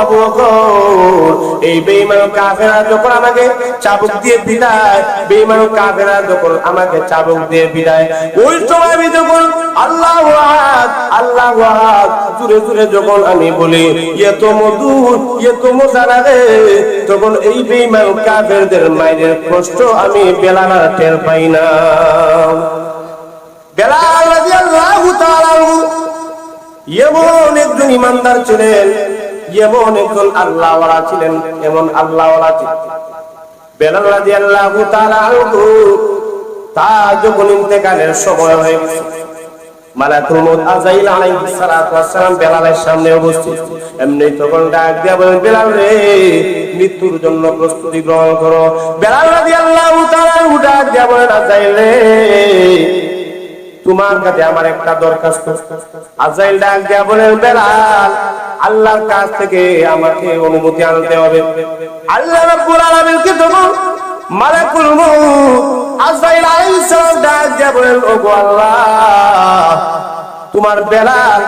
আবু এই যখন আমাকে চাবুক দিয়ে বিদায় যখন আমাকে চাবুক দিয়ে বিদায়, ওই সময় আমি যখন যখন আমি বলি ইয়ে তো মধুর ইয়ে তো মশারা রে, তখন এই কাফেরদের মায়ের কষ্ট আমি বেলানা টের পাই না। এমন একজন ইমানদার ছিলেন এমন একজন আল্লাহওয়ালা ছিলেন, এমন আল্লাহওয়ালা ছিলেন। বেলাল রাদিয়াল্লাহু তাআলা তার যখন ইন্তেকালের সময় হয়ে সামনে এমনি তখন বলেন রে, মৃত্যুর জন্য প্রস্তুতি গ্রহণ করো। বেলাল রাদিয়াল্লাহু তাআলা ডাক দিয়া বলেন রে তোমার কাছে আমার একটা দরখাস্ত। আজাইল ডাক দিয়া বলেন বেলাল, আল্লাহর কাছ থেকে আমাকে অনুমতি আনতে হবে। আল্লাহ রাব্বুল আলামিনকে তখন মালাকুল মউত। আজাইল আলাইহিস ডাক দিয়া বলেন ওগো আল্লাহ, তোমার বেলাল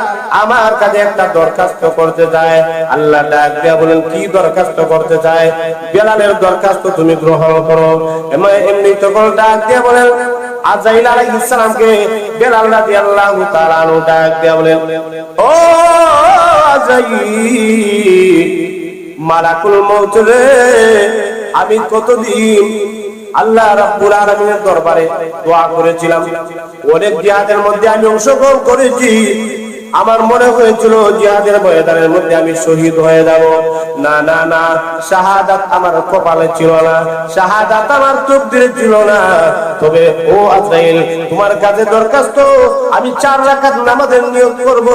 আমার কাছে একটা দরখাস্ত করতে চায়। আল্লাহ ডাক দিয়া বলেন কি দরখাস্ত করতে চায়? বেলালের দরখাস্ত তুমি গ্রহণ করো। এমনি তখন ডাক দিয়া বলেন আজাইল আলাইহিস সালামকে বেলাল রাদিয়াল্লাহু ডাক ও মালাকুল রে, আমি কতদিন আল্লাহ রাব্বুল আলামিনের দরবারে দোয়া করেছিলাম। অনেক জিহাদের মধ্যে আমি অংশগ্রহণ করেছি। আমার মনে হয়েছিল জিহাদের ময়দানের মধ্যে আমি শহীদ হয়ে যাব। না না না, শাহাদাত আমার কপালে ছিল না, শাহাদাত আমার চোখ দিয়ে ছিল না। তবে, ও আজরাইল, তোমার কাছে দরখাস্ত, আমি চার রাকাত নামাজের নিয়োগ করব।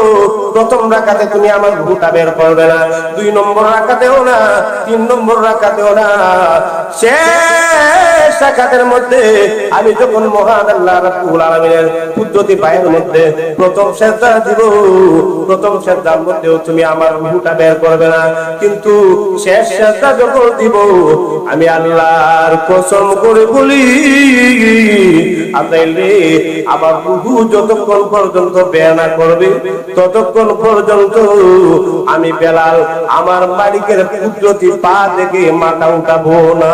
প্রথম রাকাতে তুমি আমার ভূতা বের করবে না, দুই নম্বর রাকাতেও না, তিন নম্বর রাকাতেও না। শেষ! রাকাতের মধ্যে আমি যখন মহান আল্লাহ রাব্বুল আলামিনের কুদরতি পায়ের মধ্যে প্রথম সেজদা দিব, প্রথম সেজদার মধ্যেও তুমি আমার রুহুটা বের করবে না। কিন্তু শেষ সেজদা যখন দিব, আমি আল্লাহর কসম করে বলি আতাইলে আমার রুহু যতক্ষণ পর্যন্ত বের না করবে, ততক্ষণ পর্যন্ত আমি বেলাল আমার মালিকের কুদরতি পা থেকে মাথা উঠাবো না।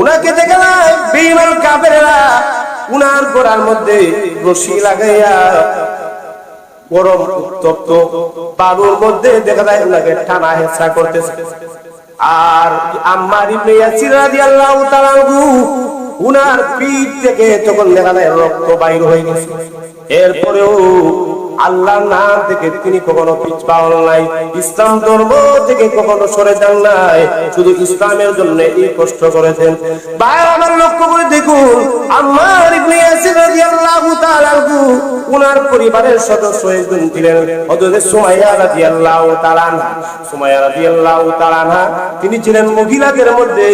উনাকে দেখে নাই বেঈমান উনার গোড়ার মধ্যে রশি লাগাইয়া গরম উত্তপ্ত বালুর মধ্যে দেখা যায় উনাকে টানা হেঁচড়া করতেছে। আর আম্মার ইবনে ইয়াসির রাদিয়াল্লাহু তাআলা উনার পিঠ থেকে তখন দেখা যায় রক্ত বাইর হয়ে গেছে। এরপরেও আল্লাহর নাম থেকে তিনি কখনো পিছপাওয়ান নাই, ইসলাম ধর্ম থেকে কখনো সরে যান নাই, শুধু ইসলামের জন্য এই কষ্ট করেছেন। বাইরে আমার লক্ষ্য করে দেখুন আমার ইবনে ইয়াসির রাদিয়াল্লাহু তাআলা উনার পরিবারের সদস্য একজন ছিলেন হযরত সুমাইয়া রাদিয়াল্লাহু তাআলা সুমাইয়া রাদিয়াল্লাহু তাআলা তিনি ছিলেন মহিলাদের মধ্যে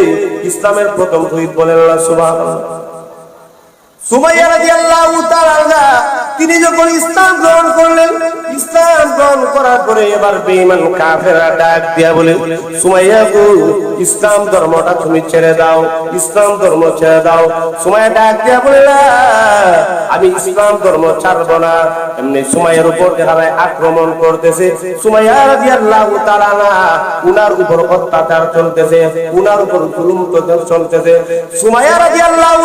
ইসলামের প্রথম শহীদ বলেন আল্লাহ সুমাইয়া রাদিয়াল্লাহু তাআলা তিনি যখন ইসলাম গ্রহণ করলেন, ইসলাম গ্রহণ করার পরে এবার বেঈমান কাফেররা ডাক দিয়া বলে, সুমাইয়া গো, ইসলাম ধর্মটা তুমি ছেড়ে দাও, ইসলাম ধর্ম ছেড়ে দাও। সুমাইয়া ডাক দিয়া বলে আমি ইসলাম ধর্ম ছাড়ব না। এমনি সুমাইয়ার উপর যায় আক্রমণ করতেছে। সুমাইয়া রাদিয়াল্লাহু তাআলা উনার উপর অত্যাচার চলতেছে, উনার উপর জুলুম চলতেছে। সুমাইয়া রাদিয়াল্লাহু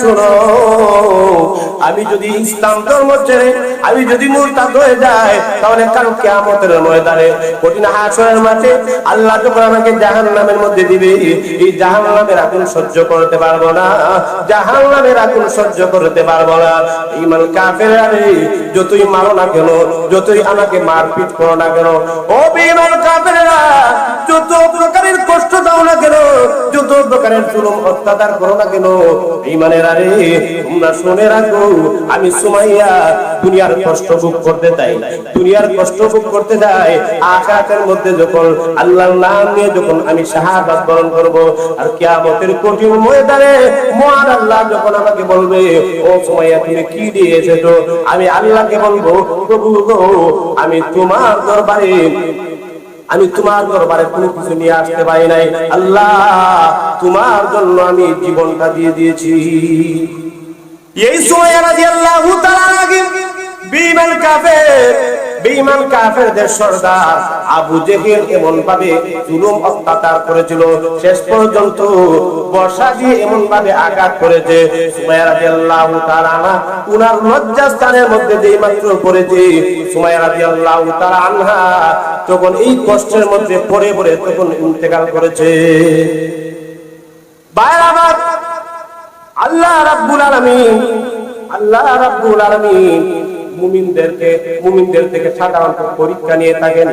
শোনো আমি যদি ইসলাম ধর্ম ছেড়ে, আমি যদি মুরতাদ হয়ে যাই, তাহলে কাল কিয়ামতের ময়দানে, কঠিন হাসরের মাঠে আল্লাহ যখন আমাকে জাহান্নামের মধ্যে দিবে, এই জাহান্নামের আগুন সহ্য করতে পারব না, জাহান্নামের আগুন সহ্য করতে পারব না। ইমান যতই মারো না কেন, যতই আমাকে মারপিট করো না কেন ও যত প্রকারের কষ্ট দাও না কেন প্রকারের জুলুম অত্যাচার করো না কেন? ইমানের আরে তোমরা শুনে রাখো, আমি সুমাইয়া দুনিয়ার কষ্ট ভোগ করতে চাই। দুনিয়ার কষ্ট ভোগ করতে চাই। আখাতের মধ্যে যখন আল্লাহর নাম নিয়ে যখন আমি শাহাদাত বরণ করব, আর কিয়ামতের কঠিন ময়দানে মহান আল্লাহ যখন আমাকে বলবে, ও সুমাইয়া, তুমি কি দিয়ে এসেছ? আমি আল্লাহকে বলব, প্রভু গো, আমি তোমার দরবারে আমি তোমার দরবারে কোনো কিছু নিয়ে আসতে পারি নাই। আল্লাহ, তোমার জন্য আমি জীবনটা দিয়ে দিয়েছি। এই সময় বেঈমান কাফেরদের সর্দার আবু জেহেল এমন ভাবে জুলুম অত্যাচার করেছিল। শেষ পর্যন্ত বর্ষা দিয়ে এমন ভাবে আঘাত করেছে। সুমাইয়া রাদিয়াল্লাহু তাআলা উনার লজ্জাস্থানের মধ্যে যেই মাত্র পড়েছে, সুমাইয়া রাদিয়াল্লাহু তাআলা আনহা তখন এই কষ্টের মধ্যে পড়ে পড়ে তখন ইন্তেকাল করেছে। বাইরে আমার আল্লাহ রাব্বুল আলামিন, আল্লাহ রাব্বুল আলামিন মুমিনদেরকে মুমিনদের থেকে সাধারণত পরীক্ষা নিয়ে থাকেন।